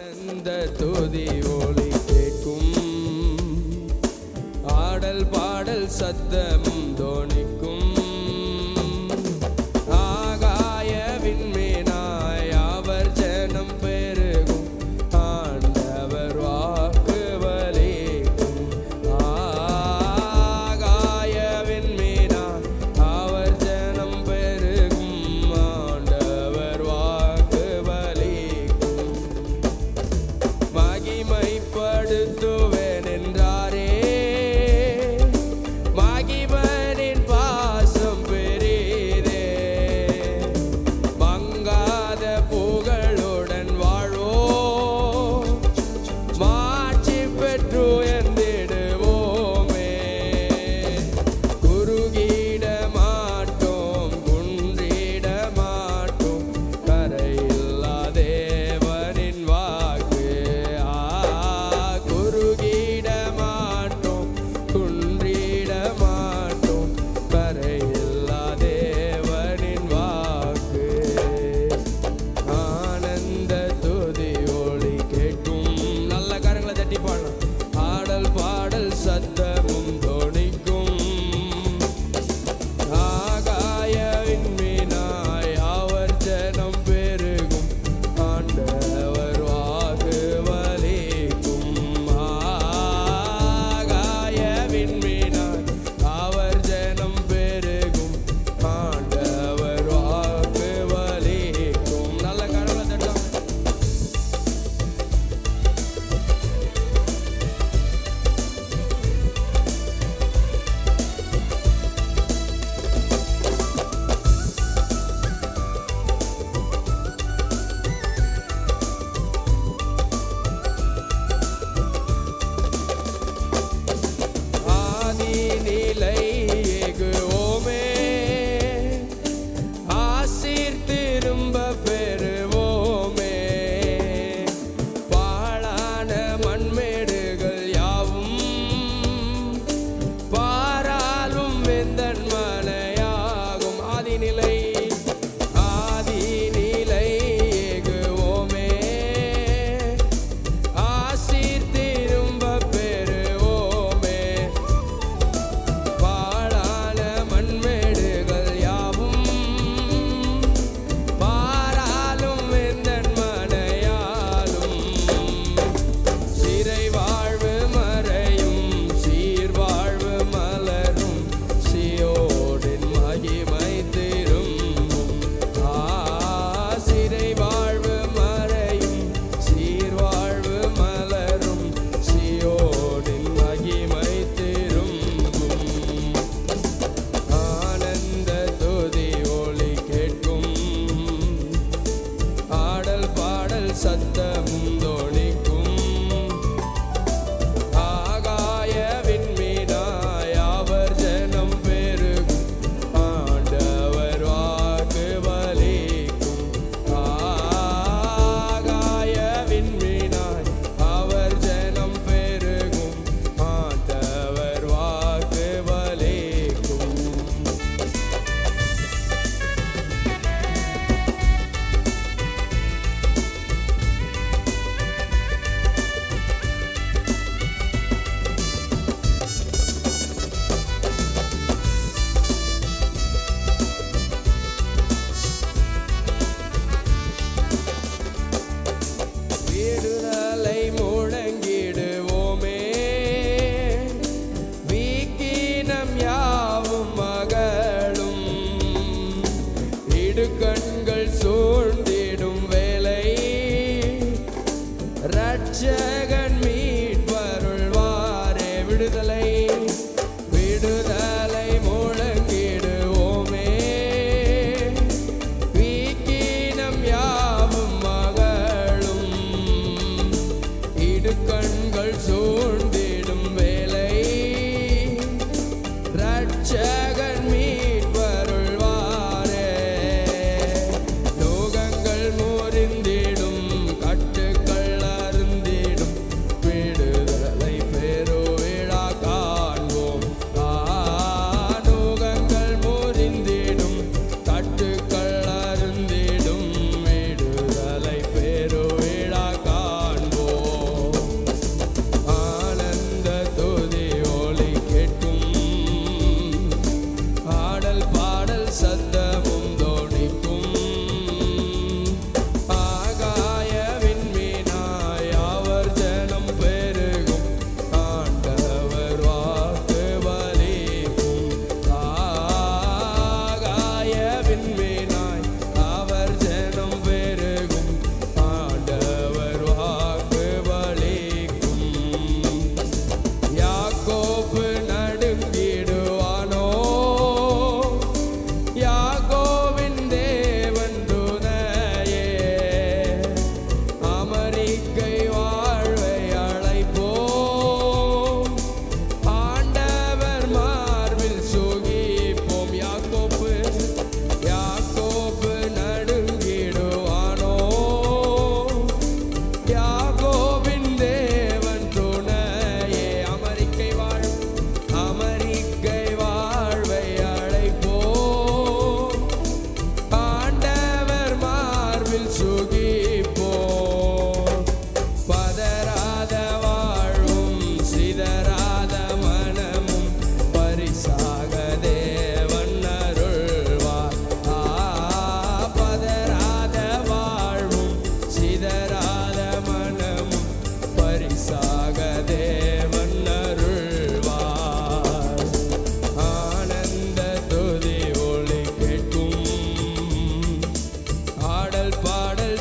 ஆனந்த துதி ஒளி கேட்கும். ஆடல் பாடல் சத்தம் ரட்சகன் மீட்பருள்வாரே விடுதலை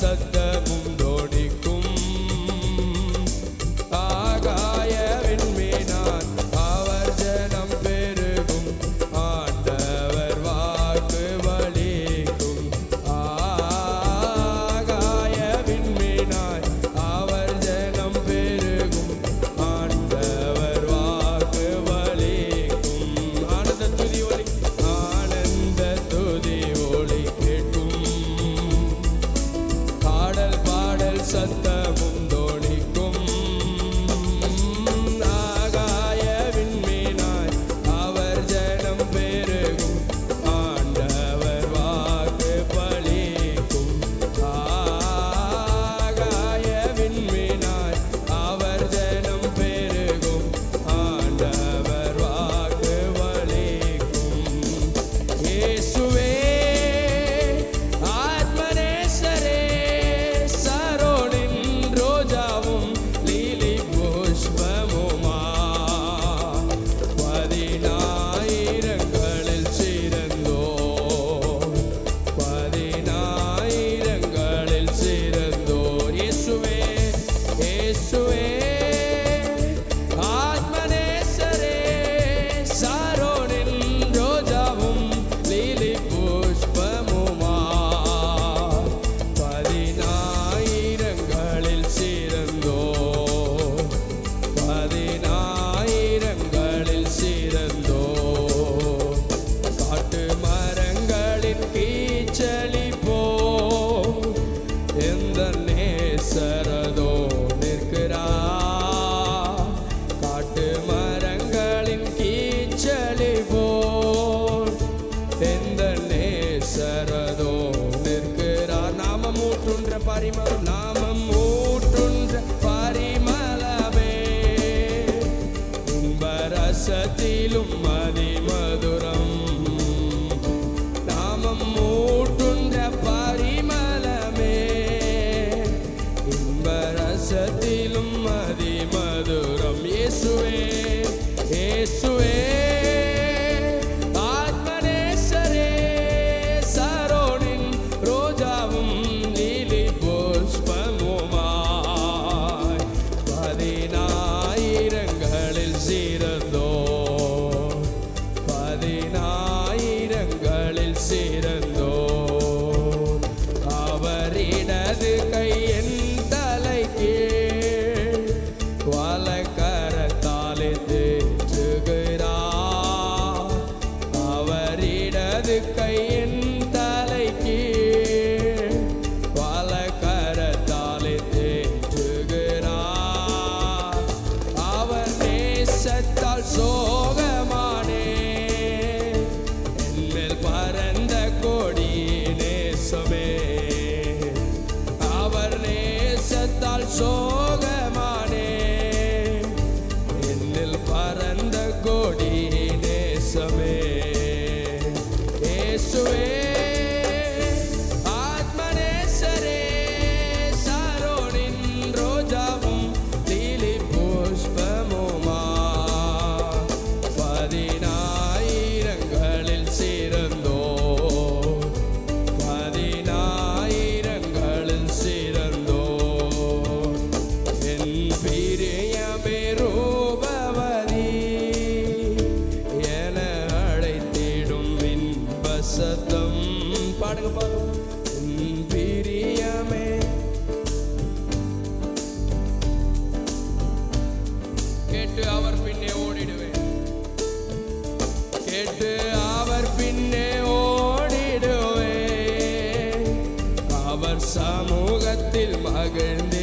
सकते சமூகத்தில்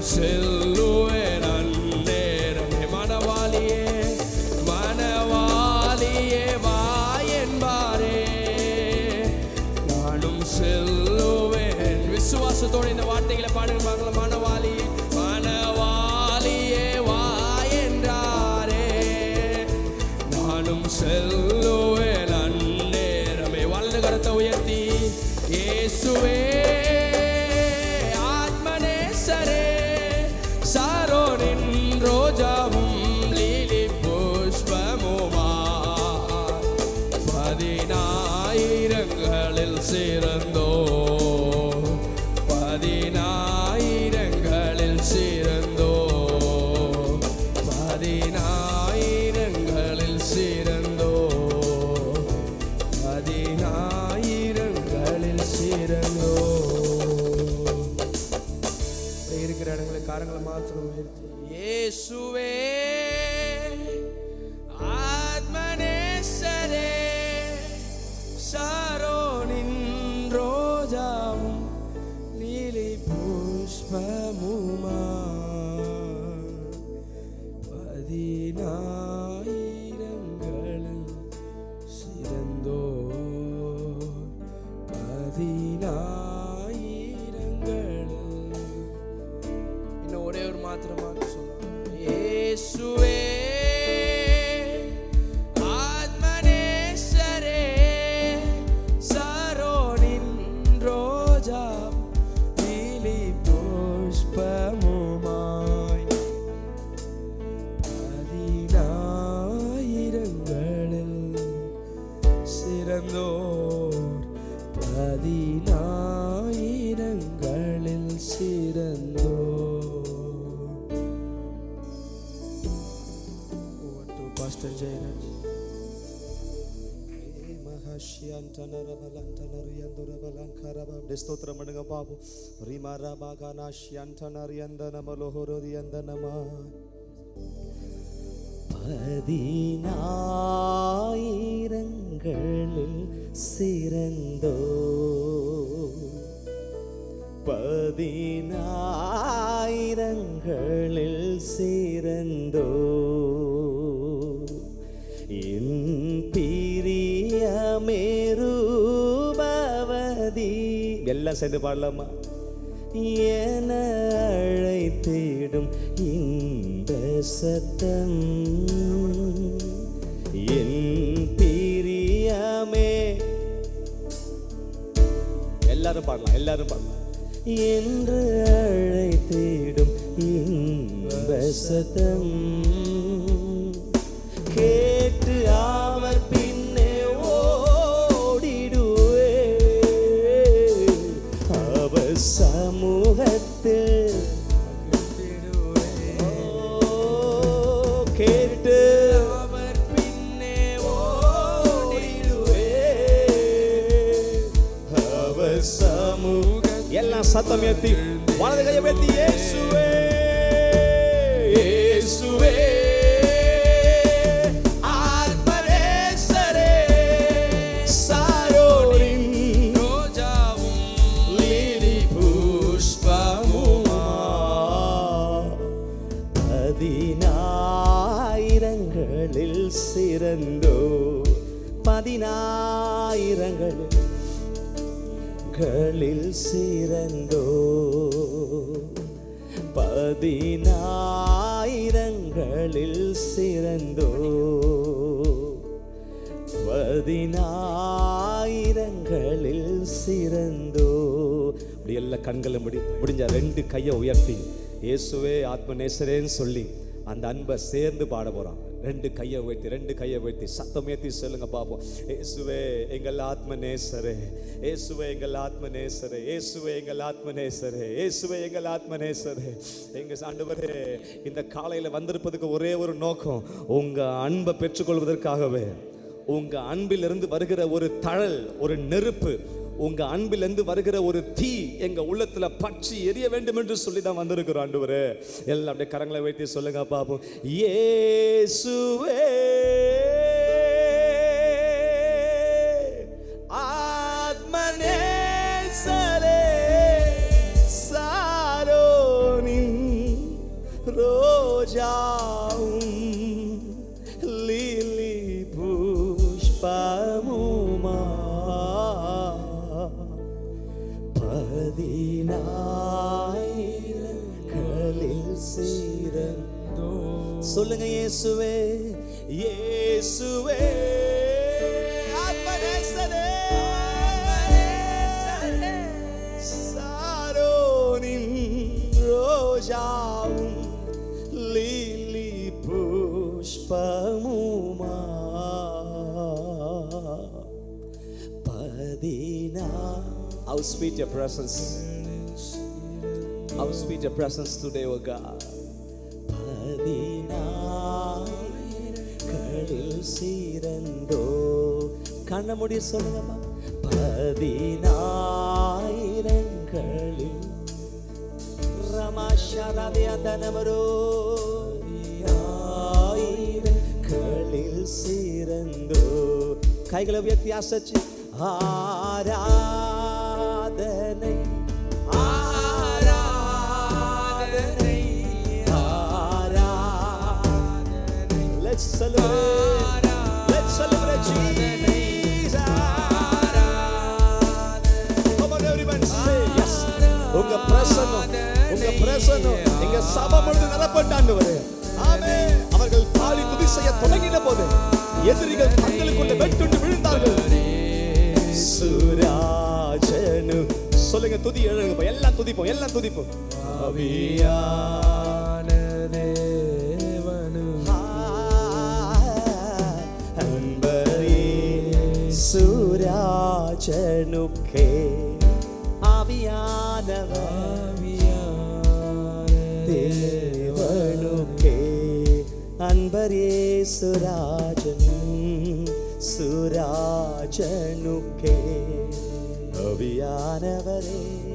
seu பதினாயிரங்களில் சிறந்தோ பதினாயிரங்களில் சிறந்தோ பதினாயிரங்களில் சிறந்தோ பதினாயிரங்களில் சிறந்தோ இருக்கிற இடங்களை காரங்களை மாத்திரம் ஏசுவே புஷ்பமுமா பதினாயிரங்களில் ஸ்தோத்திரம் பண்ணுங்க பாபு. ரிமரா பாகானாஷ்யந்தனரியந்த நம லோகோரியந்த நமா പതിനായിരങ്ങളിൽ സിറന്തോ പതിനായിരങ്ങളിൽ സിറന്തോ எல்லாம் சேர்ந்து பாடலாமா? என அழைத்திடும் இந்த சத்தம் என் பிரியமே. எல்லாரும் பாடலாம் எல்லாரும் பாடலாம். என்று அழைத்திடும் இந்த சத்தம் சத்தம் ஏத்தி வலது கையை ஏத்தி இயேசுவே களில் சிறந்தோ? பதினாயிரங்களில் சிறந்தோ? பதினாயிரங்களில் சிறந்தோ? அப்படி எல்லா கண்களும் முடி முடிஞ்ச ரெண்டு கையை உயர்த்தி. இயேசுவே ஆத்மநேசரேன்னு சொல்லி அந்த அன்பை சேர்ந்து பாட போகிறான் ரெண்டு கையை உயர்த்தி ரெண்டு கையை உயர்த்தி. சத்தமேத்தி சொல்லுங்க பாப்போம். ஏசுவே எங்கள் ஆத்ம நேசரே ஏசுவே எங்கள் ஆத்ம நேசரே ஏசுவே எங்கள் ஆத்ம நேசரே ஏசுவே எங்கள் ஆத்ம நேசரே எங்க ஆண்டவரே இந்த காலையில வந்திருப்பதுக்கு ஒரே ஒரு நோக்கம் உங்க அன்பை பெற்றுக்கொள்வதற்காகவே. உங்க அன்பிலிருந்து வருகிற ஒரு தழல் ஒரு நெருப்பு உங்க அன்பிலிருந்து வருகிற ஒரு தீ எங்க உள்ளத்துல பற்றி எரிய வேண்டும் என்று சொல்லி தான் வந்திருக்கிறோம் ஆண்டவரே. எல்லாம் அப்படியே கரங்களை வைத்து சொல்லுங்க பாப்போம் சுவே சொல்லுங்க இயேசுவே இயேசுவே ஆத்மநேசரே. சாரோனின் ரோஜாவும் லீலி புஷ்பமுமா பதினா How sweet your presence. How sweet your presence today, O God. கண்ண முடி சொல்லுங்கம்மா. பதினாயிரங்களில் ரமாஷாராதியாதனவரோ ஆயிரங்களில் சீரந்தோ கைகளை உயர்த்தி அசைச்சு ஆராதனை ஆராதனை ஆராதனை. Let's celebrate. பிரசன்னம் எங்க சபை முழுது நிரப்பட்டாண்டவரே ஆமே அவர்கள் பாடி துதி செய்ய தொடங்கின போது எதிரிகள் தங்களுக்குள்ள வெட்டுண்டு விழுந்தார்கள். சுராஜனு. சொல்லுங்க துதி எழுங்க எல்லாம் துதிப்போம் எல்லாம் துதிப்போம். ஆவியான தேவனு அன்பரே சுராஜனுக்கே. ஆவியானவர் அன்பரே சுராஜன் சுராஜனுக்கே அவியானவரே தேவ